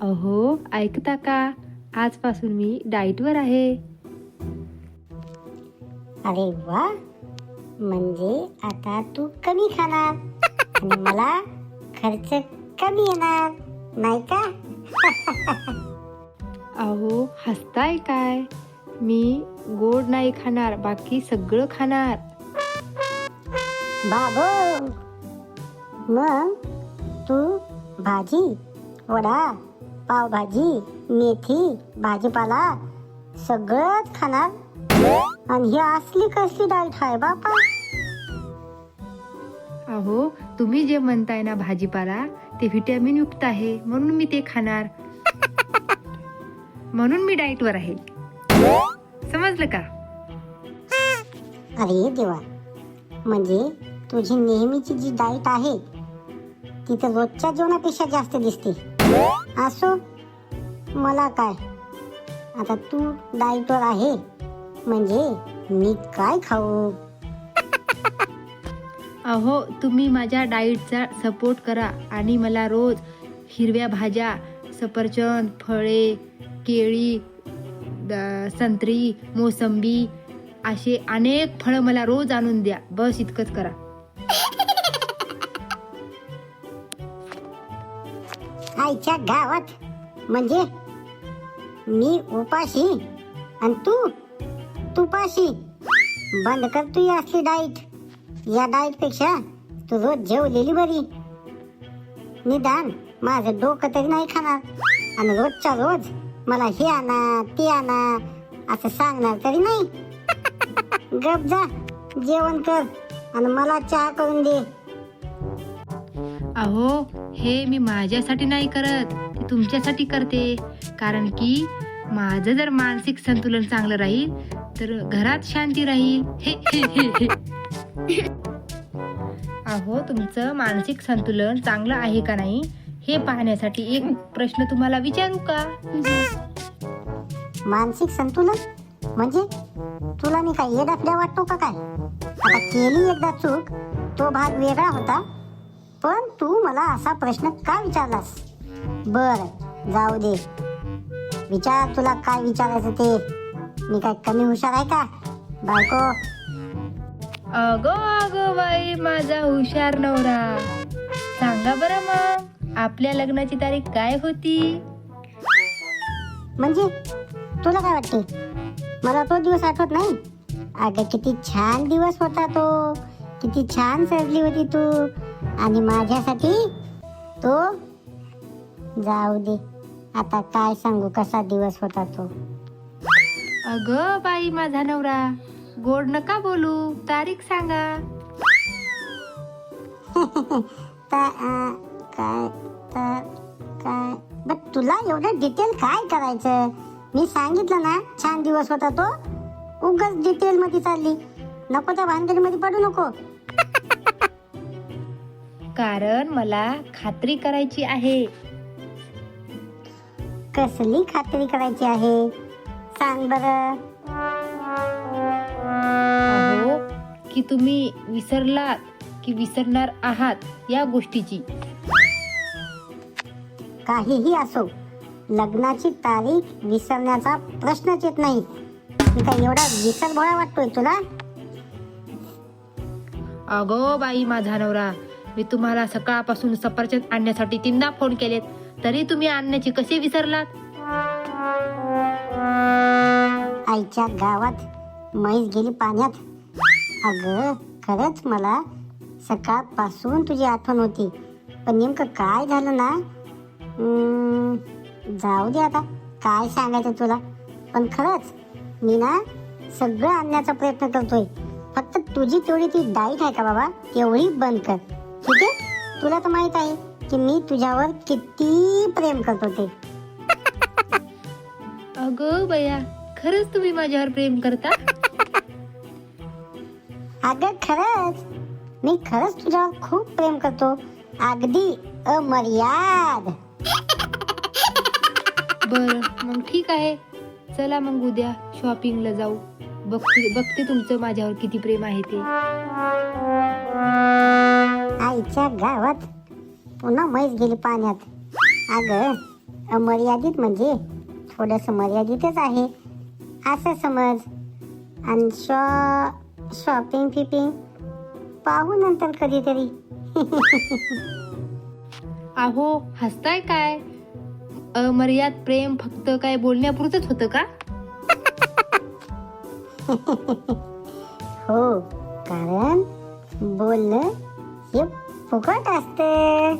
अहो ऐकता का? आजपासून मी डाईटवर आहे. अरे वा. म्हणजे आता तू कमी खाणार आणि मला खर्च कमी येणार नाही का? अहो हसताय काय? मी गोड नाही खाणार बाकी सगळं खाणार. बाबो. मग तू भाजी वडा पावभाजी मेथी भाजीपाला सगळंच खाणार. आणि ही असली कसली डाईट आहे बापा. अहो तुम्ही जे म्हणताय ना भाजीपाला ते व्हिटॅमिन युक्त आहे म्हणून मी ते खाणार. म्हणून मी डाईटवर आहे. समजलं का? अरे देवा. म्हणजे तुझी नेहमीची जी डाईट आहे ती तर रोजच्या जेवणापेक्षा जास्त दिसते. असो मला काय? आता तू डायटवर आहे म्हणजे मी काय खाऊ? अहो तुम्ही माझ्या डाईटचा सपोर्ट करा आणि मला रोज हिरव्या भाज्या सफरचंद फळे केळी संत्री मोसंबी असे अनेक फळं मला रोज आणून द्या. बस इतकंच करा. आईच्या गावात. म्हणजे मी उपाशी आणि तू तुपाशी. बंद कर तू ही असली डाईट. या डाईटपेक्षा तू रोज जेवलेली बरी. निदान माझं डोकं तरी नाही खाणार. आणि रोजच्या रोज मला हे आणा ते आणा असं सांगणार तरी नाही. गप जा जेवण कर आणि मला चहा करून दे. अहो हे मी माझ्यासाठी नाही करत ते तुमच्यासाठी करते. कारण की माझं जर मानसिक संतुलन चांगलं राहील तर घरात शांती राहील. हे, अहो तुमचं मानसिक संतुलन चांगलं आहे का नाही हे पाहण्यासाठी एक प्रश्न तुम्हाला विचारू का? मानसिक संतुलन? म्हणजे? तुला मी काय येडाफड्या वाटतो का काय? आता केली एकदा चूक तो भाग वेगळा होता. पण तू मला असा प्रश्न का विचारलास? बर जाऊ दे. विचार तुला काय विचारायचं ते. मी काय कमी हुशार आहे का? बायको. अगो अगो बाई माझा हुशार नवरा. सांगा बरं मग आपल्या लग्नाची तारीख काय होती? म्हणजे तुला काय वाटते? मला तो दिवस आठवत नाही? अगं किती छान दिवस होता तो. किती छान सजली होती तू. आणि माझ्यासाठी तो जाऊ दे. आता काय सांगू कसा दिवस होता तो? अगं बाई माझा नवरा. गोड नका बोलू तारीख सांगा. ता- काय काय? बट तुला एवढं डिटेल काय करायचं? मी सांगितलं ना छान दिवस होता तो. उगाच डिटेल मध्ये चालली. नको त्या भानगडीमध्ये पडू नको. कारण मला खात्री करायची आहे. कसली खात्री करायची आहे? सांग बर. अहो की तुम्ही विसरलात की विसरणार आहात या गोष्टीची. काहीही असो लग्नाची तारीख विसरण्याचा प्रश्नच येत नाही. मी काय एवढा विसर भोळा वाटतोय तुला? अगो बाई माझा नवरा मी तुम्हाला सकाळपासून सफरचंद आणण्यासाठी तीनदा फोन केलेत. तरी तुम्ही आणण्याची कसे विसरलात? आईच्या गावात म्हैस गेली पाण्यात. अगं खरंच मला सकाळपासून तुझी आठवण होती. पण नेमकं काय झालं ना? जाऊ दे आता. काय सांगायचं तुला? पण खरंच मी ना सगळं आणण्याचा प्रयत्न करतोय. फक्त तुझी तेवढी ती डाईट आहे का बाबा? तेवढी बंद कर. ठीक आहे? तुला तर माहीत आहे की मी तुझ्यावर किती प्रेम करतो ते अगं बया खरंच तुम्ही माझ्यावर प्रेम करता? अगं खरंच मी खरंच तुझ्यावर खूप प्रेम करतो. अगदी अमर्याद. बर मग ठीक आहे. चला मग उद्या शॉपिंगला जाऊ. बघते बघते तुमचं माझ्यावर किती प्रेम आहे ते. आईच्या गावात पुन्हा म्हैस गेली पाण्यात. अगं अमर्यादित म्हणजे? थोडंसं मर्यादितच आहे. असं समज. आणि शॉ शॉपिंग फिपिंग? पाहू नंतर कधीतरी. अहो हसताय काय? अमर्याद प्रेम फक्त काय बोलण्यापुरतच होतं का? हो कारण बोलणं हे फुकट असतं